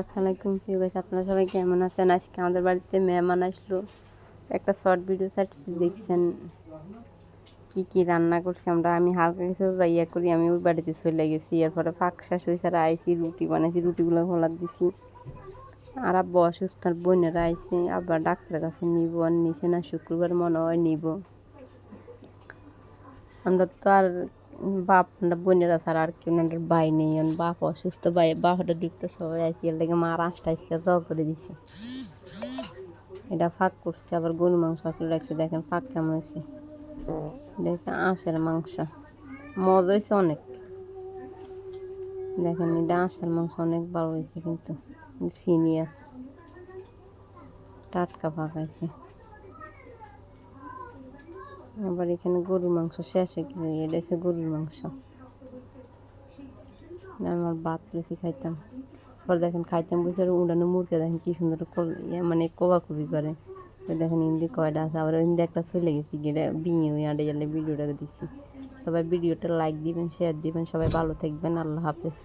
আসসালামু আলাইকুম। প্রিয় গাছ আপনারা সবাই কেমন আছেন? আজকে আমাদের বাড়িতে মেহমান আসলো। একটা শর্ট ভিডিও ছাড়ছি দেখছেন। কি কি রান্না করছি আমরা? আমি হালকা কিছু ইয়ে করি, আমি ওই বাড়িতে চলে গেছি। এরপরে ফাঁক শাশুড়ি ছাড়া আইসি রুটি বানাইছি, রুটিগুলো খোলার দিছি। আর আব্বা অসুস্থ, আর বোনেরা আইসি আব্বা ডাক্তারের কাছে নিব, আর নিচে না, শুক্রবার মনে হয় নিব। আমরা তো আর বাপ বোনেরা ছাড়া আর কেউ ওনাদের ভাই নেই, আর বাপ অসুস্থ, ভাই, বাপটা দেখতে সবাই আইসি এর লেগে মার আঁশটা ইচ্ছা জ করে দিছে। এটা ফাঁক করছে, আবার গরু মাংস আসলে রাখছে, দেখেন ফাঁক কেমন হয়েছে। এটা আঁশের মাংস মজা হয়েছে অনেক। দেখেন এটা আঁশের মাংস অনেক ভালো হয়েছে কিন্তু সিনিয়াস টাটকা পাকাইছে আবার এখানে গরুর মাংস শেষ হয়ে এটা হচ্ছে গরুর মাংস। আমার ভাত বেশি খাইতাম। আবার দেখেন খাইতাম বুঝতে উড়ানো মুরগি দেখেন কি সুন্দর মানে কোবাকুবি করে। দেখেন হিন্দি কয়টা আছে, আবার হিন্দি একটা চলে গেছি গেলে বিয়ে ওই আডে গেলে ভিডিওটা দিচ্ছি সবাই ভিডিওটা লাইক দিবেন শেয়ার দিবেন, সবাই ভালো থাকবেন, আল্লাহ হাফেজ।